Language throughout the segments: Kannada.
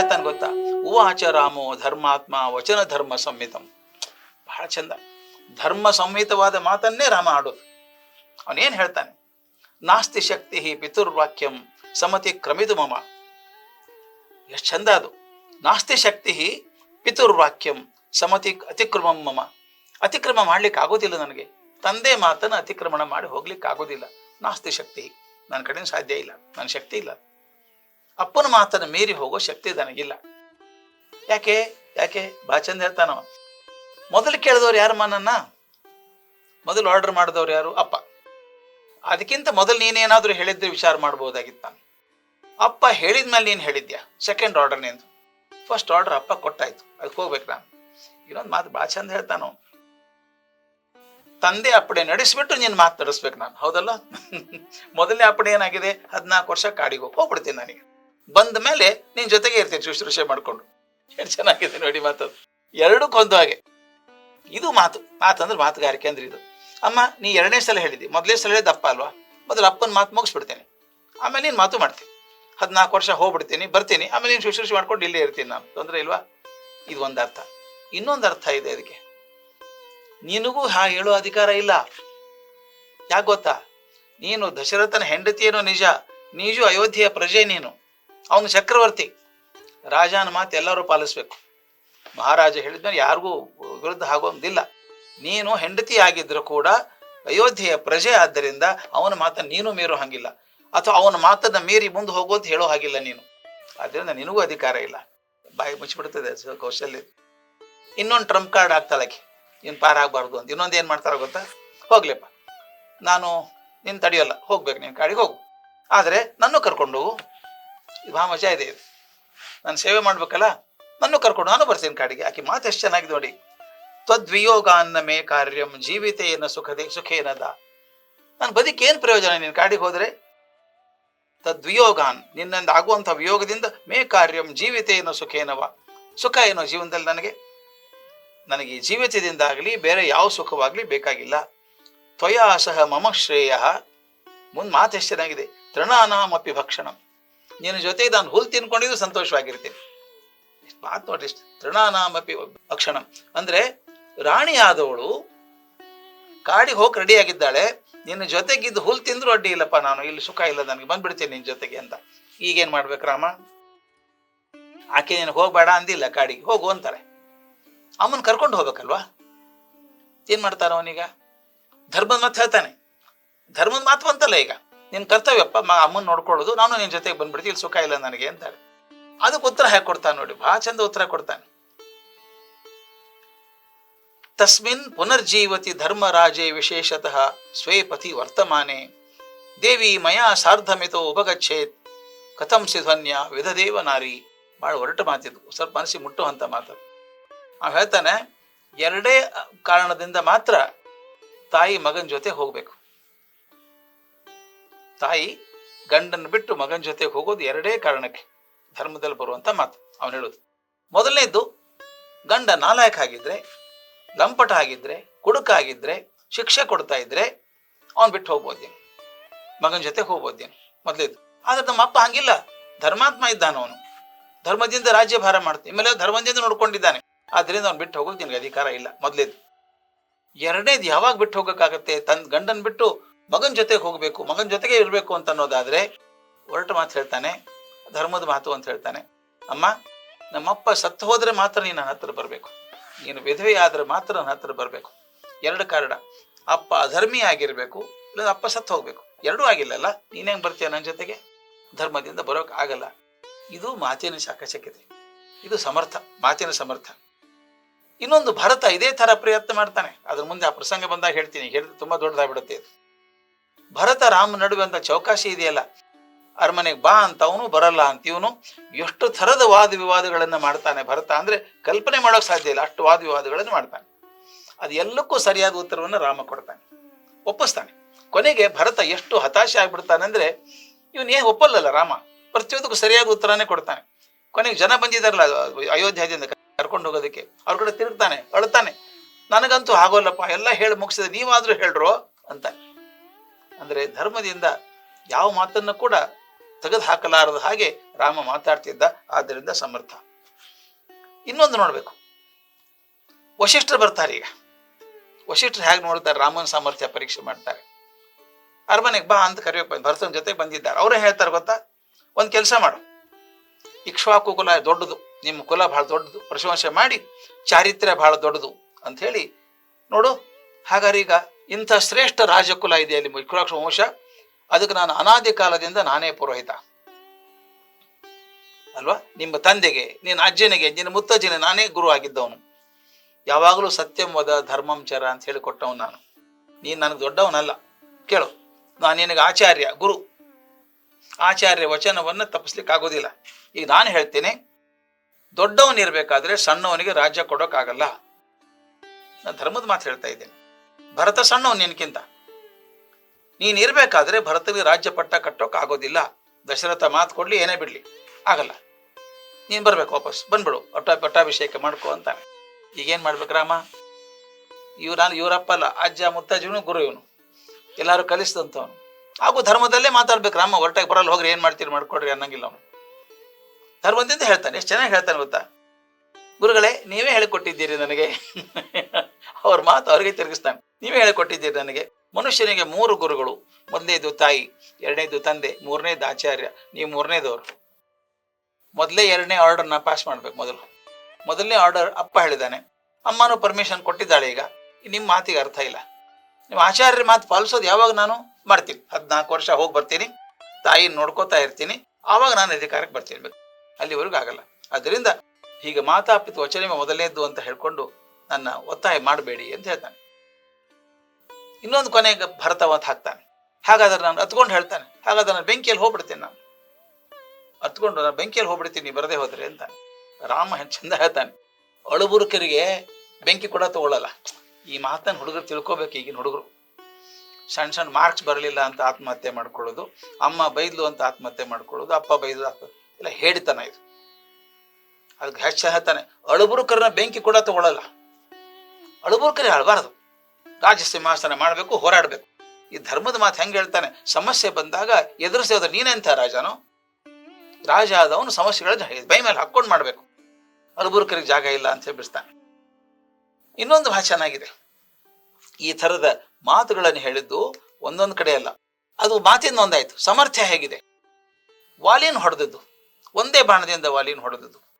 ಹೇಳ್ತಾನೆ ಗೊತ್ತಾ? ಉವಾಚ ರಾಮೋ ಧರ್ಮಾತ್ಮ ವಚನ ಧರ್ಮ ಸಂಹಿತಂ. ಬಹಳ ಚಂದ. ಧರ್ಮ ಸಂಹಿತವಾದ ಮಾತನ್ನೇ ರಾಮ ಆಡೋದು ಅವನೇನ್ ಹೇಳ್ತಾನೆ? ನಾಸ್ತಿ ಶಕ್ತಿ ಪಿತುರ್ವಾಕ್ಯಂ ಸಮತಿ ಕ್ರಮಿದು ಮಮ. ಎಷ್ಟು ಚಂದ ಅದು. ನಾಸ್ತಿ ಶಕ್ತಿ ಪಿತುರ್ವಾಕ್ಯಂ ಸಮತಿ ಅತಿಕ್ರಮಂ ಮಮ. ಅತಿಕ್ರಮ ಮಾಡ್ಲಿಕ್ಕೆ ಆಗೋದಿಲ್ಲ ನನಗೆ. ತಂದೆ ಮಾತನ್ನು ಅತಿಕ್ರಮಣ ಮಾಡಿ ಹೋಗ್ಲಿಕ್ಕೆ ಆಗೋದಿಲ್ಲ ನಾಸ್ತಿ ಶಕ್ತಿ ನನ್ನ ಕಡೆ ಸಾಧ್ಯ ಇಲ್ಲ. ನನ್ನ ಶಕ್ತಿ ಇಲ್ಲ. ಅಪ್ಪನ ಮಾತನ್ನು ಮೀರಿ ಹೋಗೋ ಶಕ್ತಿ ನನಗಿಲ್ಲ. ಯಾಕೆ? ಯಾಕೆ? ಬಾ ಚಂದ ಹೇಳ್ತಾನವ. ಮೊದಲು ಕೇಳಿದವ್ರು ಯಾರು ಮನನ್ನ ಮೊದಲು ಆರ್ಡರ್ ಮಾಡಿದವ್ರು ಯಾರು? ಅಪ್ಪ. ಅದಕ್ಕಿಂತ ಮೊದಲು ನೀನೇನಾದ್ರೂ ಹೇಳಿದ್ರೆ ವಿಚಾರ ಮಾಡ್ಬೋದಾಗಿತ್ತು ನಾನು ಅಪ್ಪ ಹೇಳಿದ್ಮೇಲೆ ನೀನು ಹೇಳಿದ್ಯಾ? ಸೆಕೆಂಡ್ ಆರ್ಡರ್ ನಿಂದು. ಫಸ್ಟ್ ಆರ್ಡರ್ ಅಪ್ಪ ಕೊಟ್ಟಾಯ್ತು. ಅದಕ್ಕೆ ಹೋಗ್ಬೇಕು ನಾನು. ಇನ್ನೊಂದು ಮಾತು ಭಾಳ ಚಂದ ಹೇಳ್ತಾನು ತಂದೆ ಅಪ್ಪಡೆ ನಡೆಸ್ಬಿಟ್ಟು ನೀನು ಮಾತು ನಡೆಸ್ಬೇಕು ನಾನು. ಹೌದಲ್ಲ? ಮೊದಲನೇ ಅಪ್ಪಡೆ ಏನಾಗಿದೆ? ಹದಿನಾಲ್ಕು ವರ್ಷ ಕಾಡಿಗೆ ಹೋಗಿ ಹೋಗ್ಬಿಡ್ತೀನಿ ನನಗೆ. ಬಂದ ಮೇಲೆ ನಿನ್ ಜೊತೆಗೆ ಇರ್ತೀನಿ ಶುಶ್ರೂಷೆ ಮಾಡ್ಕೊಂಡು. ಎಷ್ಟು ಚೆನ್ನಾಗಿದೆ ನೋಡಿ ಮಾತದು ಎರಡಕ್ಕೊಂದು ಹಾಗೆ. ಇದು ಮಾತು ಮಾತಂದ್ರೆ ಮಾತುಗಾರಿಕೆ ಅಂದ್ರೆ ಇದು. ಅಮ್ಮ, ನೀ ಎರಡನೇ ಸಲ ಹೇಳಿದ್ದಿ ಮೊದಲೇ ಸಲ ಹೇಳಿದ ಅಪ್ಪ ಅಲ್ವಾ? ಮೊದಲು ಅಪ್ಪನ ಮಾತು ಮುಗಿಸ್ಬಿಡ್ತೇನೆ. ಆಮೇಲೆ ನೀನು ಮಾತು ಮಾಡ್ತೀನಿ ಹದಿನಾಲ್ಕು ವರ್ಷ ಹೋಗ್ಬಿಡ್ತೀನಿ, ಬರ್ತೀನಿ. ಆಮೇಲೆ ನೀನು ಶುಶ್ರೂಷೆ ಮಾಡ್ಕೊಂಡು ಇಲ್ಲೇ ಇರ್ತೀನಿ ನಾನು. ತೊಂದರೆ ಇಲ್ವಾ? ಇದು ಒಂದು ಅರ್ಥ. ಇನ್ನೊಂದು ಅರ್ಥ ಇದೆ ಅದಕ್ಕೆ ನಿನಗೂ ಹಾ ಹೇಳೋ ಅಧಿಕಾರ ಇಲ್ಲ. ಯಾಕೆ ಗೊತ್ತಾ? ನೀನು ದಶರಥನ ಹೆಂಡತಿಯೇನೋ ನಿಜ. ನೀಜು ಅಯೋಧ್ಯೆಯ ಪ್ರಜೆ ನೀನು. ಅವನು ಚಕ್ರವರ್ತಿ. ರಾಜನ ಮಾತು ಎಲ್ಲರೂ ಪಾಲಿಸ್ಬೇಕು. ಮಹಾರಾಜ ಹೇಳಿದ್ಮೇಲೆ ಯಾರಿಗೂ ವಿರುದ್ಧ ಆಗೋದಿಲ್ಲ ನೀನು ಹೆಂಡತಿ ಆಗಿದ್ರು ಕೂಡ ಅಯೋಧ್ಯೆಯ ಪ್ರಜೆ ಆದ್ದರಿಂದ ಅವನ ಮಾತನ್ನು ನೀನು ಮೀರೋ ಹಾಗಿಲ್ಲ. ಅಥವಾ ಅವನ ಮಾತನ್ನ ಮೀರಿ ಮುಂದೆ ಹೋಗೋದು ಹೇಳೋ ಹಾಗಿಲ್ಲ ನೀನು. ಆದ್ದರಿಂದ ನಿನಗೂ ಅಧಿಕಾರ ಇಲ್ಲ. ಬಾಯಿ ಮುಚ್ಚಿಬಿಡ್ತದೆ ಕೌಶಲ್ಯ. ಇನ್ನೊಂದು ಟ್ರಂಪ್ ಕಾರ್ಡ್ ಹಾಕ್ತಾಳಕ್ಕೆ ಇನ್ನು ಪಾರಾಗಬಾರ್ದು ಅಂತ. ಇನ್ನೊಂದು ಏನು ಮಾಡ್ತಾರ ಗೊತ್ತಾ? ಹೋಗ್ಲಿಪ್ಪ. ನಾನು ನಿನ್ನ ತಡೆಯೋಲ್ಲ. ಹೋಗ್ಬೇಕು ನೀನು. ಕಾಡಿಗೆ ಹೋಗು. ಆದರೆ ನನ್ನ ಕರ್ಕೊಂಡು ಹೋಗು. ಭಾಳ ಮಜಾ ಇದೆ. ನಾನು ಸೇವೆ ಮಾಡ್ಬೇಕಲ್ಲ? ನನ್ನ ಕರ್ಕೊಂಡು ನಾನು ಬರ್ತೀನಿ ಕಾಡಿಗೆ. ಆಕೆ ಮಾತು ಎಷ್ಟು ಚೆನ್ನಾಗಿದೆ ನೋಡಿ. ತ್ವದ್ವಿಯೋಗ ಅನ್ನ ಮೇ ಕಾರ್ಯಂ, ಜೀವಿತೇನ ಸುಖದೇ ಸುಖೇನದ ನಾನು ಬದುಕಿ ಏನು ಪ್ರಯೋಜನ ನೀನು ಕಾಡಿಗೆ ಹೋದರೆ? ತದ್ವಿಯೋಗಾನ್ ನಿನ್ನಿಂದ ಆಗುವಂಥ ವಿಯೋಗದಿಂದ ಮೇ ಕಾರ್ಯಂ, ಜೀವಿತೇನ ಸುಖೇನವ ಸುಖ ಏನೋ ಜೀವನದಲ್ಲಿ ನನಗೆ? ನನಗೆ ಈ ಜೀವಿತದಿಂದ ಆಗಲಿ, ಬೇರೆ ಯಾವ ಸುಖವಾಗಲಿ ಬೇಕಾಗಿಲ್ಲ. ತ್ವಯಾ ಸಹ ಮಮ ಶ್ರೇಯ. ಮುಂದೆ ಮಾತು ಎಷ್ಟು ಚೆನ್ನಾಗಿದೆ. ತೃಣಾನಾಮಪಿ ಭಕ್ಷಣಂ. ನಿನ್ನ ಜೊತೆಗೆ ನಾನು ಹುಲ್ ತಿನ್ಕೊಂಡಿದ್ದು ಸಂತೋಷವಾಗಿರ್ತೀನಿ. ಮಾತು ನೋಡಿ ಎಷ್ಟು ತೃಣಾನಾಮಪಿ ಅಕ್ಷಣಂ. ಅಂದ್ರೆ ರಾಣಿ ಆದವಳು ಕಾಡಿಗೆ ಹೋಗಿ ರೆಡಿ ಆಗಿದ್ದಾಳೆ. ನಿನ್ನ ಜೊತೆಗಿದ್ದು ಹುಲ್ ತಿಂದ್ರು ಅಡ್ಡಿ ಇಲ್ಲಪ್ಪ ನಾನು. ಇಲ್ಲಿ ಸುಖ ಇಲ್ಲ ನನಗೆ. ಬಂದ್ಬಿಡ್ತೀನಿ ನಿನ್ನ ಜೊತೆಗೆ ಅಂತ. ಈಗೇನ್ ಮಾಡ್ಬೇಕು ರಾಮ? ಆಕೆ ನೀನು ಹೋಗ್ಬೇಡ ಅಂದಿಲ್ಲ ಕಾಡಿಗೆ. ಹೋಗು ಅಂತಾರೆ. ಅಮ್ಮನ್ ಕರ್ಕೊಂಡು ಹೋಗ್ಬೇಕಲ್ವಾ? ಏನ್ ಮಾಡ್ತಾರ ಅವನೀಗ ಧರ್ಮದ ಮಾತು ಹೇಳ್ತಾನೆ. ಧರ್ಮದ ಮಾತು ಅಂತಲ್ಲ ಈಗ. ನಿನ್ ಕರ್ತವ್ಯಪ್ಪ, ಮ ಅಮ್ಮನ್ ನೋಡ್ಕೊಳ್ಳೋದು, ನಾನು ನಿನ್ ಜೊತೆಗೆ ಬಂದ್ಬಿಡ್ತೀನಿ, ಇಲ್ಲಿ ಸುಖ ಇಲ್ಲ ನನಗೆ ಅಂತಾಳೆ. ಅದಕ್ಕೆ ಉತ್ತರ ಹಾಕಿ ಕೊಡ್ತಾನೆ ನೋಡಿ ಭಾಳ ಚಂದ ಉತ್ತರ ಕೊಡ್ತಾನೆ. ತಸ್ಮಿನ್ ಪುನರ್ಜೀವತಿ ಧರ್ಮರಾಜೇ ವಿಶೇಷತಃ ಸ್ವೇ ಪತಿ ವರ್ತಮಾನೆ. ದೇವಿ ಮಯಾ ಸಾರ್ಧಮಿತೋ ಉಪಗಚ್ಚೇತ್ ಕಥಂ ಸಿಧನ್ಯ ವಿಧದೇವ ನಾರಿ. ಭಾಳ ಒರಟು ಮಾತಿದ್ದು ಸ್ವಲ್ಪ ಮನಸ್ಸಿ ಮುಟ್ಟುವಂಥ ಮಾತು ಅವ ಹೇಳ್ತಾನೆ, ಎರಡೇ ಕಾರಣದಿಂದ ಮಾತ್ರ ತಾಯಿ ಮಗನ ಜೊತೆ ಹೋಗ್ಬೇಕು. ತಾಯಿ ಗಂಡನ ಬಿಟ್ಟು ಮಗನ ಜೊತೆ ಹೋಗೋದು ಎರಡೇ ಕಾರಣಕ್ಕೆ ಧರ್ಮದಲ್ಲಿ ಬರುವಂತ ಮಾತು. ಅವನು ಹೇಳೋದು, ಮೊದಲನೇದ್ದು, ಗಂಡ ನಾಲಾಯಕ ಆಗಿದ್ರೆ ಲಂಪಟ ಆಗಿದ್ರೆ, ಕುಡುಕ ಆಗಿದ್ರೆ, ಶಿಕ್ಷೆ ಕೊಡ್ತಾ ಇದ್ರೆ ಅವನ್ ಬಿಟ್ಟು ಹೋಗ್ಬೋದೇನು? ಮಗನ ಜೊತೆ ಹೋಗ್ಬೋದೇನು? ಮೊದಲೇದು ಆದ್ರೆ ನಮ್ಮ ಅಪ್ಪ ಹಂಗಿಲ್ಲ. ಧರ್ಮಾತ್ಮ ಇದ್ದಾನ ಅವನು. ಧರ್ಮದಿಂದ ರಾಜ್ಯಭಾರ ಮಾಡ್ತೀನಿ ಆಮೇಲೆ ಧರ್ಮದಿಂದ ನೋಡ್ಕೊಂಡಿದ್ದಾನೆ. ಆದ್ರಿಂದ ಅವ್ನು ಬಿಟ್ಟು ಹೋಗೋಕೆ ನಿನಗೆ ಅಧಿಕಾರ ಇಲ್ಲ. ಮೊದಲೇದು ಎರಡನೇದು ಯಾವಾಗ ಬಿಟ್ಟು ಹೋಗಕ್ಕಾಗತ್ತೆ? ತನ್ನ ಗಂಡನ್ ಬಿಟ್ಟು ಮಗನ ಜೊತೆಗೆ ಹೋಗ್ಬೇಕು, ಮಗನ ಜೊತೆಗೆ ಇರಬೇಕು ಅಂತ ಅನ್ನೋದಾದ್ರೆ ಹೊರಟು ಮಾತು ಹೇಳ್ತಾನೆ, ಧರ್ಮದ ಮಾತು ಅಂತ ಹೇಳ್ತಾನೆ. ಅಮ್ಮ, ನಮ್ಮಪ್ಪ ಸತ್ತು ಹೋದ್ರೆ ಮಾತ್ರ ನೀನು ನನ್ನ ಹತ್ರ ಬರಬೇಕು. ನೀನು ವಿಧವೆ ಆದ್ರೆ ಮಾತ್ರ ನನ್ನ ಹತ್ರ ಬರಬೇಕು. ಎರಡು ಕಾರಣ. ಅಪ್ಪ ಅಧರ್ಮಿ ಆಗಿರಬೇಕು, ಇಲ್ಲ ಅಪ್ಪ ಸತ್ತು ಹೋಗ್ಬೇಕು. ಎರಡೂ ಆಗಿಲ್ಲಲ್ಲ ನೀನ್ ಬರ್ತೀಯ ನನ್ನ ಜೊತೆಗೆ? ಧರ್ಮದಿಂದ ಬರೋಕ್ ಆಗಲ್ಲ. ಇದು ಮಾತಿನ ಶಾಕಚಕ್ಯತೆ ಇದು ಸಮರ್ಥ, ಮಾತಿನ ಸಮರ್ಥ. ಇನ್ನೊಂದು ಭರತ ಇದೇ ತರ ಪ್ರಯತ್ನ ಮಾಡ್ತಾನೆ. ಅದ್ರ ಮುಂದೆ ಆ ಪ್ರಸಂಗ ಬಂದಾಗ ಹೇಳ್ತೀನಿ. ಹೇಳಿದ್ರೆ ತುಂಬಾ ದೊಡ್ಡದಾಗ್ಬಿಡುತ್ತೆ ಇದು. ಭರತ ರಾಮ ನಡುವೆ ಅಂತ ಚೌಕಾಶಿ ಇದೆಯಲ್ಲ? ಅರಮನೆಗೆ ಬಾ ಅಂತ ಅವನು ಬರಲ್ಲ ಅಂತ ಇವನು ಎಷ್ಟು ಥರದ ವಾದ ವಿವಾದಗಳನ್ನ ಮಾಡ್ತಾನೆ ಭರತ ಅಂದ್ರೆ ಕಲ್ಪನೆ ಮಾಡೋಕೆ ಸಾಧ್ಯ ಇಲ್ಲ. ಅಷ್ಟು ವಾದ ವಿವಾದಗಳನ್ನು ಮಾಡ್ತಾನೆ. ಅದು ಎಲ್ಲಕ್ಕೂ ಸರಿಯಾದ ಉತ್ತರವನ್ನು ರಾಮ ಕೊಡ್ತಾನೆ. ಒಪ್ಪಿಸ್ತಾನೆ. ಕೊನೆಗೆ ಭರತ ಎಷ್ಟು ಹತಾಶೆ ಆಗ್ಬಿಡ್ತಾನೆ ಅಂದ್ರೆ ಇವನ್ ಏನ್ ಒಪ್ಪಲ್ಲಲ್ಲ ರಾಮ? ಪ್ರತಿಯೊಂದಕ್ಕೂ ಸರಿಯಾದ ಉತ್ತರನೇ ಕೊಡ್ತಾನೆ. ಕೊನೆಗೆ ಜನ ಬಂದಿದಾರಲ್ಲ ಅಯೋಧ್ಯದಿಂದ ಕರ್ಕೊಂಡು ಹೋಗೋದಕ್ಕೆ. ಅವ್ರ ಕಡೆ ತಿರುಗ್ತಾನೆ, ಅಳ್ತಾನೆ. ನನಗಂತೂ ಆಗೋಲ್ಲಪ್ಪ ಎಲ್ಲ ಹೇಳಿ ಮುಗಿಸಿದೆ. ನೀವಾದ್ರೂ ಹೇಳ್ರೋ ಅಂತ. ಅಂದ್ರೆ ಧರ್ಮದಿಂದ ಯಾವ ಮಾತನ್ನು ಕೂಡ ತೆಗೆದು ಹಾಕಲಾರದ ಹಾಗೆ ರಾಮ ಮಾತಾಡ್ತಿದ್ದ. ಆದ್ದರಿಂದ ಸಮರ್ಥ. ಇನ್ನೊಂದು ನೋಡಬೇಕು. ವಶಿಷ್ಠರು ಬರ್ತಾರೆ ಈಗ. ವಶಿಷ್ಠರು ಹೇಗೆ ನೋಡ್ತಾರೆ? ರಾಮನ ಸಾಮರ್ಥ್ಯ ಪರೀಕ್ಷೆ ಮಾಡ್ತಾರೆ. ಅರಮನೆಗೆ ಬಾ ಅಂತ ಕರೆಯೋಕೆ ಭರತನ ಜೊತೆ ಬಂದಿದ್ದಾರೆ. ಅವರೇ ಹೇಳ್ತಾರೆ ಗೊತ್ತಾ? ಒಂದು ಕೆಲಸ ಮಾಡು. ಇಕ್ಷ್ವಾಕು ಕುಲ ದೊಡ್ಡದು. ನಿಮ್ಮ ಕುಲ ಬಹಳ ದೊಡ್ಡದು. ಪ್ರಶಂಸೆ ಮಾಡಿ, ಚಾರಿತ್ರ್ಯ ಬಹಳ ದೊಡ್ಡದು ಅಂತ ಹೇಳಿ ನೋಡು. ಹಾಗಾದ್ರೆ ಈಗ ಇಂಥ ಶ್ರೇಷ್ಠ ರಾಜಕುಲ ಇದೆ ಅಲ್ಲಿ ಇಕ್ಷ್ವಾಕು ವಂಶ. ಅದಕ್ಕೆ ನಾನು ಅನಾದಿ ಕಾಲದಿಂದ ನಾನೇ ಪುರೋಹಿತ. ಅಲ್ವಾ? ನಿಮ್ಮ ತಂದೆಗೆ, ನಿನ್ನ ಅಜ್ಜನಿಗೆ, ನಿನ್ನ ಮುತ್ತಜ್ಜನ ನಾನೇ ಗುರು ಆಗಿದ್ದವನು. ಯಾವಾಗಲೂ ಸತ್ಯಂ ವದ ಧರ್ಮಂ ಚರ ಅಂತ ಹೇಳಿ ಕೊಟ್ಟವನು ನಾನು. ನೀನು ನನಗೆ ದೊಡ್ಡವನಲ್ಲ. ಕೇಳು. ನಾನು ನಿನಗೆ ಆಚಾರ್ಯ, ಗುರು. ಆಚಾರ್ಯ ವಚನವನ್ನು ತಪ್ಪಿಸ್ಲಿಕ್ಕೆ ಆಗೋದಿಲ್ಲ ಈಗ ನಾನು ಹೇಳ್ತೇನೆ, ದೊಡ್ಡವನಿರ್ಬೇಕಾದ್ರೆ ಸಣ್ಣವನಿಗೆ ರಾಜ್ಯ ಕೊಡೋಕ್ಕಾಗಲ್ಲ. ನಾನು ಧರ್ಮದ ಮಾತು ಹೇಳ್ತಾ ಇದ್ದೇನೆ. ಭರತ ಸಣ್ಣವ್ ನಿನ್ಕಿಂತ ನೀನ್ ಇರ್ಬೇಕಾದ್ರೆ ಭರತನಿಗೆ ರಾಜ್ಯ ಪಟ್ಟ ಕಟ್ಟೋಕ್ ಆಗೋದಿಲ್ಲ. ದಶರಥ ಮಾತು ಕೊಡ್ಲಿ, ಏನೇ ಬಿಡ್ಲಿ. ಆಗಲ್ಲ. ನೀನ್ ಬರ್ಬೇಕು ವಾಪಸ್. ಬಂದ್ಬಿಡು. ಪಟ್ಟ ಪಟ್ಟಾಭಿಷೇಕ ಮಾಡ್ಕೋ ಅಂತಾನೆ ಈಗೇನ್ ಮಾಡ್ಬೇಕು ರಾಮ? ಇವ್ ನಾನು ಇವರಪ್ಪ ಅಲ್ಲ, ಅಜ್ಜ ಮುತ್ತಜ್ಜನು ಗುರು ಇವನು. ಎಲ್ಲಾರು ಕಲಿಸಿದಂಥವನು ಹಾಗೂ ಧರ್ಮದಲ್ಲೇ ಮಾತಾಡ್ಬೇಕು ರಾಮ. ಹೊರಟಾಗಿ ಬರಲ್ಲ, ಹೋಗ್ರಿ, ಏನ್ ಮಾಡ್ತೀರಿ, ಮಾಡ್ಕೊಡ್ರಿ ಅನ್ನಂಗಿಲ್ಲ ಅವನು. ಧರ್ಮದಿಂದ ಹೇಳ್ತಾನೆ. ಎಷ್ಟು ಚೆನ್ನಾಗಿ ಹೇಳ್ತಾನೆ ಗೊತ್ತಾ? ಗುರುಗಳೇ, ನೀವೇ ಹೇಳಿಕೊಟ್ಟಿದ್ದೀರಿ ನನಗೆ. ಅವ್ರ ಮಾತು ಅವ್ರಿಗೆ ತಿರುಗಿಸ್ತಾನೆ. ನೀವೇ ಹೇಳಿಕೊಟ್ಟಿದ್ದೀರಿ ನನಗೆ. ಮನುಷ್ಯನಿಗೆ ಮೂರು ಗುರುಗಳು ಮೊದಲನೇದು ತಾಯಿ, ಎರಡನೇದು ತಂದೆ, ಮೂರನೇದು ಆಚಾರ್ಯ, ನೀವು ಮೂರನೇದವರು. ಮೊದಲೇ ಎರಡನೇ ಆರ್ಡರ್ನ ಪಾಸ್ ಮಾಡ್ಬೇಕು ಮೊದಲು. ಮೊದಲನೇ ಆರ್ಡರ್ ಅಪ್ಪ ಹೇಳಿದ್ದಾನೆ. ಅಮ್ಮನೂ ಪರ್ಮಿಷನ್ ಕೊಟ್ಟಿದ್ದಾಳೆ ಈಗ. ನಿಮ್ಮ ಮಾತಿಗೆ ಅರ್ಥ ಇಲ್ಲ. ನೀವು ಆಚಾರ್ಯರ ಮಾತು ಪಾಲಿಸೋದು ಯಾವಾಗ ನಾನು? ಮಾಡ್ತೀನಿ. ಹದಿನಾಲ್ಕು ವರ್ಷ ಹೋಗಿ ಬರ್ತೀನಿ. ತಾಯಿ ನೋಡ್ಕೋತಾ ಇರ್ತೀನಿ. ಆವಾಗ ನಾನು ಅಧಿಕಾರಕ್ಕೆ ಬರ್ತೀನಿ. ಅಲ್ಲಿವರೆಗೂ ಆಗಲ್ಲ. ಅದರಿಂದ ಹೀಗೆ ಮಾತಾಪಿತ ವಚನ ಮೊದಲನೇದ್ದು ಅಂತ ಹೇಳ್ಕೊಂಡು ನನ್ನ ಒತ್ತಾಯ ಮಾಡಬೇಡಿ ಅಂತ ಹೇಳ್ತಾನೆ. ಇನ್ನೊಂದು ಕೊನೆಗೆ ಭರತ ಅಂತ ಹಾಕ್ತಾನೆ. ಹಾಗಾದ್ರೆ ನಾನು ಅತ್ಕೊಂಡು ಹೇಳ್ತಾನೆ, ಹಾಗಾದ್ರೆ ನಾನು ಬೆಂಕಿಯಲ್ಲಿ ಹೋಗ್ಬಿಡ್ತೀನಿ ನಾನು. ಅತ್ಕೊಂಡು ನಾನು ಬೆಂಕಿಯಲ್ಲಿ ಹೋಗ್ಬಿಡ್ತೀನಿ ಬರದೇ ಹೋದ್ರೆ ಅಂತ. ರಾಮ ಚಂದ ಹೇಳ್ತಾನೆ, ಅಳುಬುರುಕರಿಗೆ ಬೆಂಕಿ ಕೂಡ ತಗೊಳ್ಳಲ್ಲ ಈ ಮಾತನ್ನು ಹುಡುಗರು ತಿಳ್ಕೊಬೇಕು ಈಗಿನ ಹುಡುಗರು. ಸಣ್ಣ ಸಣ್ಣ ಮಾರ್ಕ್ಸ್ ಬರಲಿಲ್ಲ ಅಂತ ಆತ್ಮಹತ್ಯೆ ಮಾಡ್ಕೊಳ್ಳೋದು, ಅಮ್ಮ ಬೈದ್ಲು ಅಂತ ಆತ್ಮಹತ್ಯೆ ಮಾಡ್ಕೊಳ್ಳೋದು, ಅಪ್ಪ ಬೈದ್ಲು ಆತ್ಮ ಇಲ್ಲ ಹೇಳಿತನ ಇದು. ಅದಕ್ಕೆ ಹೆಚ್ಚು ಹೇಳ್ತಾನೆ, ಅಳುಬುರುಕರನ್ನ ಬೆಂಕಿ ಕೂಡ ತಗೊಳ್ಳಲ್ಲ ಅಳುಬುರುಕರೇ ಆಳಬಾರದು. ರಾಜ ಸಿಂಹಾಸನ ಮಾಡಬೇಕು, ಹೋರಾಡಬೇಕು. ಈ ಧರ್ಮದ ಮಾತು ಹೆಂಗೆ ಹೇಳ್ತಾನೆ? ಸಮಸ್ಯೆ ಬಂದಾಗ ಎದುರಿಸೋದು ನೀನೆಂಥ ರಾಜನೋ. ರಾಜ ಆದವನು ಸಮಸ್ಯೆಗಳನ್ನು ಬೈ ಮೇಲೆ ಹಾಕೊಂಡು ಮಾಡಬೇಕು. ಅಲಬುರ್ಕರಿಗೆ ಜಾಗ ಇಲ್ಲ ಅಂತ ಹೇಳಿ ಬಿಡಿಸ್ತಾನೆ ಇನ್ನೊಂದು ಭಾಷೆ ಚೆನ್ನಾಗಿದೆ. ಈ ಥರದ ಮಾತುಗಳನ್ನು ಹೇಳಿದ್ದು ಒಂದೊಂದು ಕಡೆ ಅಲ್ಲ. ಅದು ಮಾತಿನ ಒಂದಾಯ್ತು. ಸಮರ್ಥ್ಯ ಹೇಗಿದೆ? ವಾಲಿನ ಹೊಡೆದದ್ದು. ಒಂದೇ ಬಾಣದಿಂದ ವಾಲಿನ ಹೊಡೆದದ್ದು.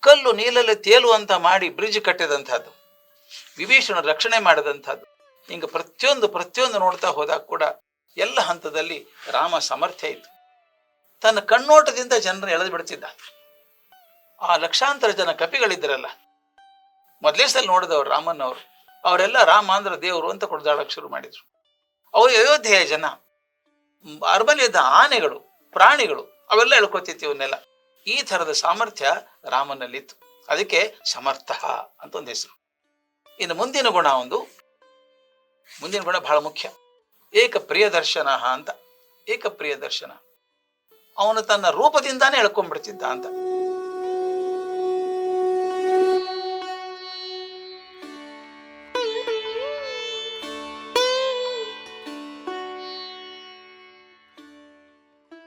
ಕಲ್ಲು ನೀಲಲ್ಲಿ ತೇಲುವಂತ ಮಾಡಿ ಬ್ರಿಡ್ಜ್ ಕಟ್ಟಿದಂಥದ್ದು ವಿಭೀಷಣ ರಕ್ಷಣೆ ಮಾಡಿದಂಥದ್ದು. ಹಿಂಗ ಪ್ರತಿಯೊಂದು ಪ್ರತಿಯೊಂದು ನೋಡ್ತಾ ಹೋದಾಗ ಕೂಡ ಎಲ್ಲ ಹಂತದಲ್ಲಿ ರಾಮ ಸಮರ್ಥ್ಯ ಇತ್ತು. ತನ್ನ ಕಣ್ಣೋಟದಿಂದ ಜನರನ್ನು ಎಳೆದು ಬಿಡ್ತಿದ್ದ. ಆ ಲಕ್ಷಾಂತರ ಜನ ಕಪಿಗಳಿದ್ದರಲ್ಲ ಮೊದಲೇ ಸಲ ನೋಡಿದವರು ರಾಮನವರು. ಅವರು ಅವರೆಲ್ಲ ರಾಮ ಅಂದ್ರ ದೇವರು ಅಂತ ಕೊಡ್ದಾಡಕ್ಕೆ ಶುರು ಮಾಡಿದ್ರು. ಅವರು ಅಯೋಧ್ಯೆಯ ಜನ ಅರಮನೆಯದ ಆನೆಗಳು, ಪ್ರಾಣಿಗಳು, ಅವೆಲ್ಲ ಎಳ್ಕೊತಿತ್ತು ಇವನ್ನೆಲ್ಲ. ಈ ಥರದ ಸಾಮರ್ಥ್ಯ ರಾಮನಲ್ಲಿತ್ತು. ಅದಕ್ಕೆ ಸಮರ್ಥ ಅಂತ ಒಂದು ಹೆಸರು. ಇನ್ನು ಮುಂದಿನ ಗುಣ ಒಂದು. ಮುಂದಿನ ಗುಣ ಬಹಳ ಮುಖ್ಯ. ಏಕ ಪ್ರಿಯ ದರ್ಶನ ಅಂತ. ಏಕ ಪ್ರಿಯ ದರ್ಶನ ಅವನು ತನ್ನ ರೂಪದಿಂದಾನೇ ಎಳ್ಕೊಂಡ್ಬಿಡ್ತಿದ್ದ ಅಂತ.